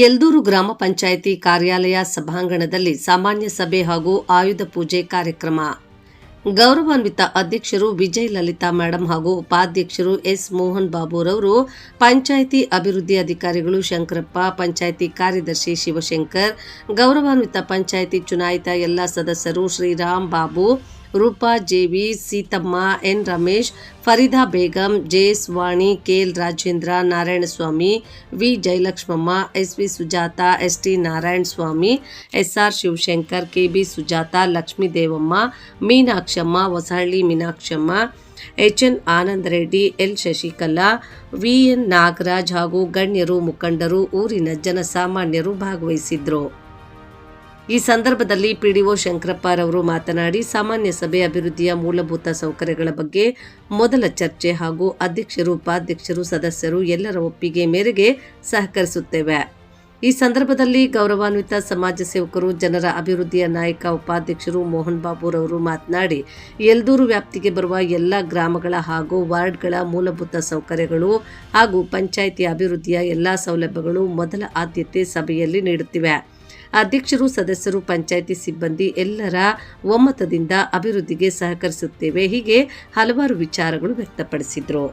ಯಲ್ದೂರು ಗ್ರಾಮ ಪಂಚಾಯಿತಿ ಕಾರ್ಯಾಲಯ ಸಭಾಂಗಣದಲ್ಲಿ ಸಾಮಾನ್ಯ ಸಭೆ ಹಾಗೂ ಆಯುಧ ಪೂಜೆ ಕಾರ್ಯಕ್ರಮ. ಗೌರವಾನ್ವಿತ ಅಧ್ಯಕ್ಷರು ವಿಜಯ್ ಲಲಿತಾ ಮೇಡಂ ಹಾಗೂ ಉಪಾಧ್ಯಕ್ಷರು ಎಸ್ ಮೋಹನ್ ಬಾಬುರವರು, ಪಂಚಾಯಿತಿ ಅಭಿವೃದ್ಧಿ ಅಧಿಕಾರಿಗಳು ಶಂಕರಪ್ಪ, ಪಂಚಾಯಿತಿ ಕಾರ್ಯದರ್ಶಿ ಶಿವಶಂಕರ್, ಗೌರವಾನ್ವಿತ ಪಂಚಾಯಿತಿ ಚುನಾಯಿತ ಎಲ್ಲ ಸದಸ್ಯರು Shriram Babu Roopa, J V Seethamma, N. Ramesh, Farida Begum J S Vani K L Rajendra, Narayanaswamy, V. Jayalakshmamma, S. V. Sujatha, S. T. Narayanaswamy S R Shivashankar, K. B. Sujatha, Lakshmi Devamma, Meenakshamma, Hosahalli Meenakshamma, H. N. Anand Reddy L. Shashikala, V. N. Nagaraj ಹಾಗೂ ಗಣ್ಯರು, ಮುಖಂಡರು, ಊರಿನ ಜನಸಾಮಾನ್ಯರು ಭಾಗವಹಿಸಿದ್ರು. ಈ ಸಂದರ್ಭದಲ್ಲಿ PDO ಶಂಕರಪ್ಪರವರು ಮಾತನಾಡಿ, ಸಾಮಾನ್ಯ ಸಭೆ ಅಭಿವೃದ್ಧಿಯ ಮೂಲಭೂತ ಸೌಕರ್ಯಗಳ ಬಗ್ಗೆ ಮೊದಲ ಚರ್ಚೆ ಹಾಗೂ ಅಧ್ಯಕ್ಷರು, ಉಪಾಧ್ಯಕ್ಷರು, ಸದಸ್ಯರು ಎಲ್ಲರ ಒಪ್ಪಿಗೆ ಮೇರೆಗೆ ಸಹಕರಿಸುತ್ತೇವೆ. ಈ ಸಂದರ್ಭದಲ್ಲಿ ಗೌರವಾನ್ವಿತ ಸಮಾಜ ಸೇವಕರು, ಜನರ ಅಭಿವೃದ್ಧಿಯ ನಾಯಕ, ಉಪಾಧ್ಯಕ್ಷರು ಮೋಹನ್ ಬಾಬುರವರು ಮಾತನಾಡಿ ಯಲ್ದೂರು ವ್ಯಾಪ್ತಿಗೆ ಬರುವ ಎಲ್ಲ ಗ್ರಾಮಗಳ ಹಾಗೂ ವಾರ್ಡ್ಗಳ ಮೂಲಭೂತ ಸೌಕರ್ಯಗಳು ಹಾಗೂ ಪಂಚಾಯಿತಿ ಅಭಿವೃದ್ಧಿಯ ಎಲ್ಲ ಸೌಲಭ್ಯಗಳು ಮೊದಲ ಆದ್ಯತೆ ಸಭೆಯಲ್ಲಿ ನೀಡುತ್ತಿವೆ. ಅಧ್ಯಕ್ಷರು, ಸದಸ್ಯರು, ಪಂಚಾಯಿತಿ ಸಿಬ್ಬಂದಿ ಎಲ್ಲರ ಒಮ್ಮತದಿಂದ ಅಭಿವೃದ್ಧಿಗೆ ಸಹಕರಿಸುತ್ತೇವೆ. ಹೀಗೆ ಹಲವಾರು ವಿಚಾರಗಳು ವ್ಯಕ್ತಪಡಿಸಿದರು.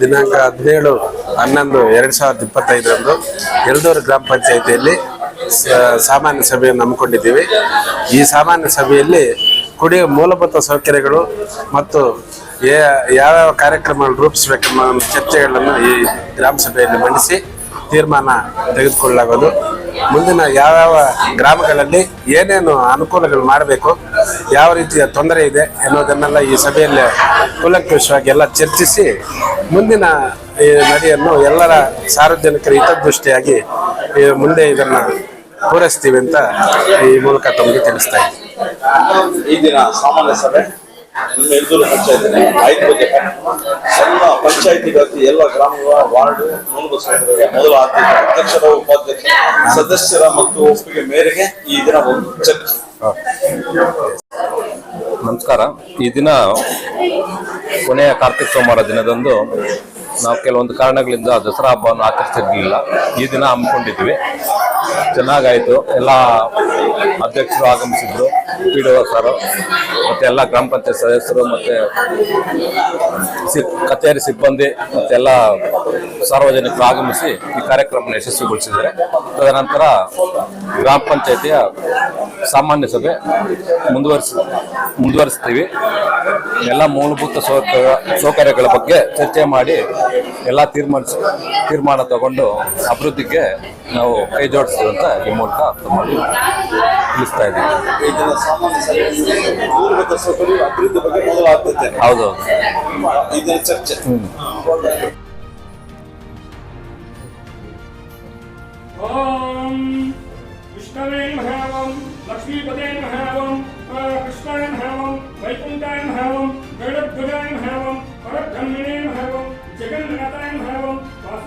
ದಿನಾಂಕ ಹದಿನೇಳು ಹನ್ನೊಂದು ಎರಡು ಸಾವಿರದ ಇಪ್ಪತ್ತೈದರಂದು ಎರಡೂರು ಗ್ರಾಮ ಪಂಚಾಯಿತಿಯಲ್ಲಿ ಸಾಮಾನ್ಯ ಸಭೆಯನ್ನು ಹಮ್ಮಿಕೊಂಡಿದ್ದೀವಿ. ಈ ಸಾಮಾನ್ಯ ಸಭೆಯಲ್ಲಿ ಕುಡಿಯುವ ಮೂಲಭೂತ ಸೌಕರ್ಯಗಳು ಮತ್ತು ಯಾವ್ಯಾವ ಕಾರ್ಯಕ್ರಮಗಳನ್ನು ರೂಪಿಸಬೇಕೆಂಬ ಚರ್ಚೆಗಳನ್ನು ಈ ಗ್ರಾಮ ಸಭೆಯಲ್ಲಿ ಮಂಡಿಸಿ ತೀರ್ಮಾನ ತೆಗೆದುಕೊಳ್ಳಲಾಗೋದು. ಮುಂದಿನ ಯಾವ್ಯಾವ ಗ್ರಾಮಗಳಲ್ಲಿ ಏನೇನು ಅನುಕೂಲಗಳು ಮಾಡಬೇಕು, ಯಾವ ರೀತಿಯ ತೊಂದರೆ ಇದೆ ಎನ್ನುವುದನ್ನೆಲ್ಲ ಈ ಸಭೆಯಲ್ಲಿ ಕೂಲಂಕುಷವಾಗಿ ಎಲ್ಲ ಚರ್ಚಿಸಿ, ಮುಂದಿನ ಈ ನಡೆಯನ್ನು ಎಲ್ಲರ ಸಾರ್ವಜನಿಕರ ಹಿತದೃಷ್ಟಿಯಾಗಿ ಮುಂದೆ ಇದನ್ನು ಪೂರೈಸ್ತೀವಿ ಅಂತ ಈ ಮೂಲಕ ತಮಗೆ ತಿಳಿಸ್ತಾ ಇದ್ದೀನಿ. ಈ ದಿನ ಸಾಮಾನ್ಯ ಸಭೆ. ನಿಮ್ಮ ಎಲ್ದೂರು ಪಂಚಾಯತಿನ ಐದು ಬಗೆ ಎಲ್ಲ ಪಂಚಾಯತಿ ವ್ಯಾಪ್ತಿ, ಎಲ್ಲ ಗ್ರಾಮಗಳ ವಾರ್ಡ್ ಸೌಕರ್ಯ ಮೊದಲ ಆದ್ಯತೆ, ಅಧ್ಯಕ್ಷರ, ಉಪಾಧ್ಯಕ್ಷ, ಸದಸ್ಯರ ಮತ್ತು ಒಪ್ಪಿಗೆ ಮೇರೆಗೆ ಈ ದಿನ ಒಂದು ಚರ್ಚೆ. ನಮಸ್ಕಾರ. ಈ ದಿನ ಕೊನೆಯ ಕಾರ್ತಿಕ ಸೋಮವಾರ ದಿನದಂದು ನಾವು ಕೆಲವೊಂದು ಕಾರಣಗಳಿಂದ ದಸರಾ ಹಬ್ಬವನ್ನು ಆಚರಿಸಿರ್ಲಿಲ್ಲ. ಈ ದಿನ ಹಮ್ಮಿಕೊಂಡಿದ್ವಿ. ಚೆನ್ನಾಗಾಯಿತು. ಎಲ್ಲ ಅಧ್ಯಕ್ಷರು ಆಗಮಿಸಿದ್ರು. ಪಿ ಡಿ ಸರ್, ಮತ್ತು ಎಲ್ಲ ಗ್ರಾಮ ಪಂಚಾಯತ್ ಸದಸ್ಯರು, ಮತ್ತು ಸಿ ಕಚೇರಿ ಸಿಬ್ಬಂದಿ ಮತ್ತೆಲ್ಲ ಸಾರ್ವಜನಿಕರು ಆಗಮಿಸಿ ಈ ಕಾರ್ಯಕ್ರಮವನ್ನು ಯಶಸ್ವಿಗೊಳಿಸಿದ್ದಾರೆ. ತದನಂತರ ಗ್ರಾಮ ಪಂಚಾಯತಿಯ ಸಾಮಾನ್ಯ ಸಭೆ ಮುಂದುವರಿಸ, ಮುಂದುವರಿಸ್ತೀವಿ. ಎಲ್ಲ ಮೂಲಭೂತ ಸೌಕರ್ಯ, ಸೌಕರ್ಯಗಳ ಬಗ್ಗೆ ಚರ್ಚೆ ಮಾಡಿ ಎಲ್ಲ ತೀರ್ಮಾನಿಸಿ, ತೀರ್ಮಾನ ತಗೊಂಡು ಅಭಿವೃದ್ಧಿಗೆ ನಾವು ಕೈ ಜೋಡಿಸ್ತೀವಿ ಅಂತ ಈ ಮೂಲಕ ತಮ್ಮಲ್ಲಿ ತಿಳಿಸ್ತಾ ಇದ್ದೀವಿ. ಈ ಓಂ ಸಾಮಾನ್ಯ ಮಹಾವಂ ಮೂಲಭೂತ ಮಹಾವಂ ಅಭಿವೃದ್ಧಿ ಬಗ್ಗೆ ವೈಕುಂಠಾಯ ಹೌದು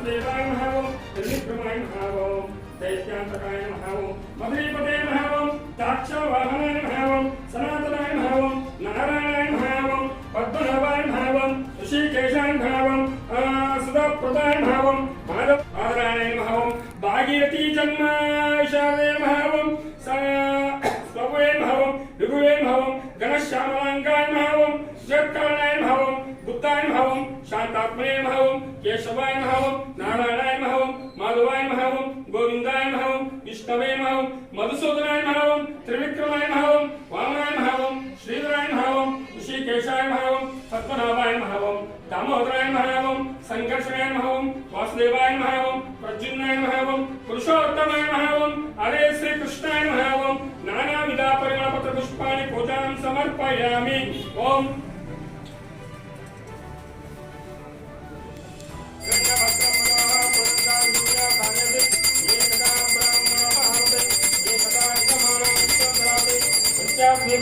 वासुदेवाय नमः ॐ त्रिविक्रमाय दैत्यान्तकाय नमः मधुरीपते नमः ॐ दाक्षवाहनाय सनातनाय नमः ॐ नारायणाय नमः ॐ पद्मनाभाय नमः ऋषिकेशाय नमः सुधाप्रदाय नमः ॐ माधव भागीरथी जन्म शारदे नमः शिवाय नम। शांतात्मय नम। केशवाय नम। नारायणाय नम। माधवाय नम। गोविंदाय नम। विष्णवे नम। मधुसूदनाय नम। त्रिविक्रमाय नम। वामनाय नम। श्रीधराय नम। ऋषिकेशाय नम। पद्मनाभाय नम। दामोदराय नम। संघर्षणाय नम। वासुदेवाय नम। प्रद्युम्नाय नम। पुरुषोत्तमाय नम। हरे श्री कृष्णाय नम। नाना विधा परिमाण पत्र पुष्पाणि पूजां समर्पयामि। ओम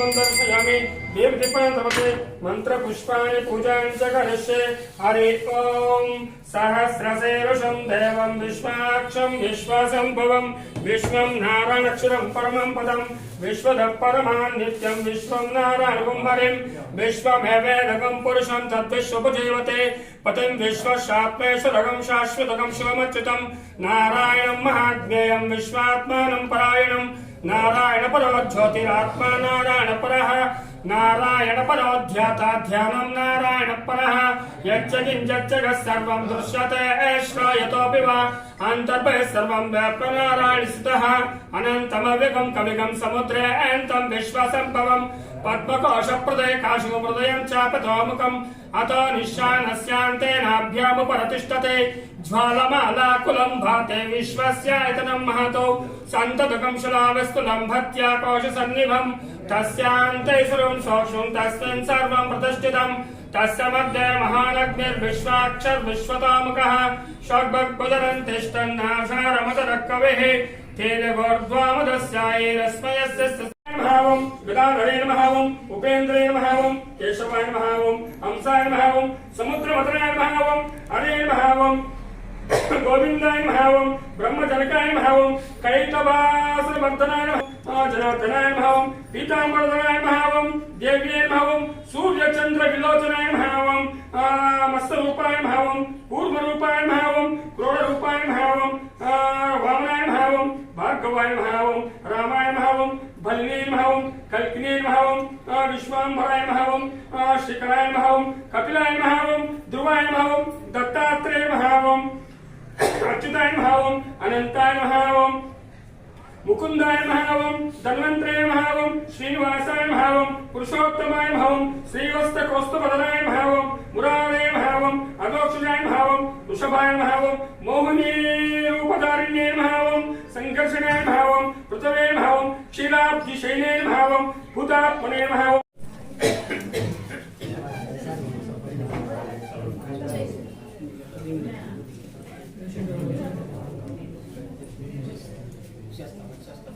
दीपं दर्शयामि दीपदीपान् समते मन्त्रपुष्पाणि पूजानि च करिष्ये हरि ॐ सहस्रशीर्षं देवं विश्वाक्षं विश्वसम्भवं। विश्वं नारायणक्षरं परमं पदं। विश्वदः परमान् नित्यं विश्वं नारायणं हरिं। विश्वमेवेदकं पुरुषं तद्विश्वपजीवते। पतिं विश्वशात्मेश्वरकं शाश्वतकं शिवमच्युतं। नारायणं महाज्ञेयं विश्वात्मानं परायणं। नारायण परो ज्योतिरात्मा नारायण నారాయణ పరోధ్యాత ధ్యానం నారాయణ పర యచ్చ దృశ్యతే శ్రాయతోపి వా అంతర్భయ సర్వం వ్యాప్యనారాయణ స్థిత అనంతమవిగం కవిగం సముద్రే అంతం విశ్వసంభవం పద్మకోశ హృదయ కాశు హృదయం చాపతోముఖం అతో నిశ్చానస్యాంతేనాభ్యాముపరతిష్టతే జ్వాలమాలాకులం భాతే విశ్వస్యాయతనం మహతో సంతతుకం శులావిస్తులం భత్యా కోశ సన్నిభం तस्यान्ते सर्वं तस्मिन् सर्वं प्रतिष्ठितम् तस्य मध्ये महानग्निर्विश्वाक्षर्विश्वतामुखः षड्भक्भुजरन् तिष्ठन्नाशारमतरक्कवेः तेन गोर्ध्वामदस्यायैरस्मयस्य महावम गदाधरेण महावम उपेन्द्रेण महावम केशवाय महावम हंसाय महावम समुद्र मतनाय గోవిందాయ భావం బ్రహ్మజనకాయ భావం కైతవాసవర్ధనాయ జనార్దనాయ భావం పీతాంబరధనాయ భావం దేవ్యాయ భావం సూర్యచంద్ర విలోచనాయ భావం మత్స్యరూపాయ భావం కూర్మరూపాయ భావం క్రోడరూపాయ భావం వామనాయ భావం భార్గవాయ భావం రామాయ భావం भल्ली भावम कल्किनी भावम विश्वाम्भराय भावम शिखराय भावम कपिलाय भावम ध्रुवाय भावम दत्तात्रेय भावम అచ్యుతాయ మహావం అనంతాయ మహావం ముకుందాయ మహావం ధన్వంతరయ మహావం శ్రీనివాసాయ మహావం పురుషోత్తమాయ మహావం శ్రీవస్త కౌస్తుభదనాయ మహావం మురారయ మహావం అదోక్షుజాయ మహావం వృషభాయ మహావం మోహినే ఉపదారిణ్యే మహావం సంఘర్షణే మహావం పృథవే మహావం క్షీరాబ్జి శైలే మహావం భూతాత్మనే మహావం. వచ్చేస్తాం వచ్చేస్తాం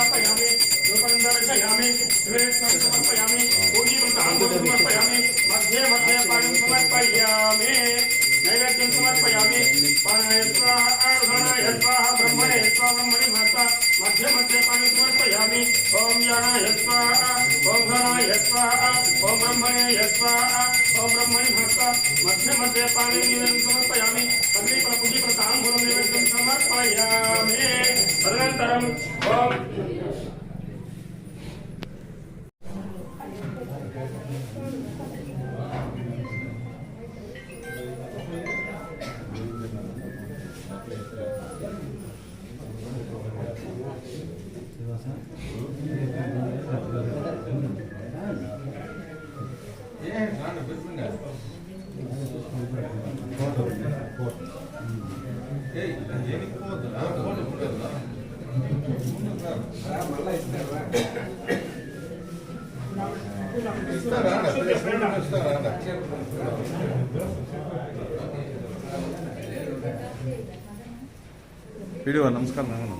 दुःखमाग्रापयामि दुःखं दर्शयामि द्वे समर्पयामि पूजीवतां समर्पयामि मध्ये मध्ये पाणिं समर्पयामि नैवेद्यं ब्रह्मणे स्वाहा ब्रह्मणि माता, मध्ये मध्ये पाणिं समर्पयामि ॐ स्वाहा। ಹಿಡಿಯುವ ನಮಸ್ಕಾರ ನಾನು.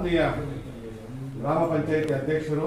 ಆತ್ಮೀಯ ಗ್ರಾಮ ಪಂಚಾಯತಿ ಅಧ್ಯಕ್ಷರು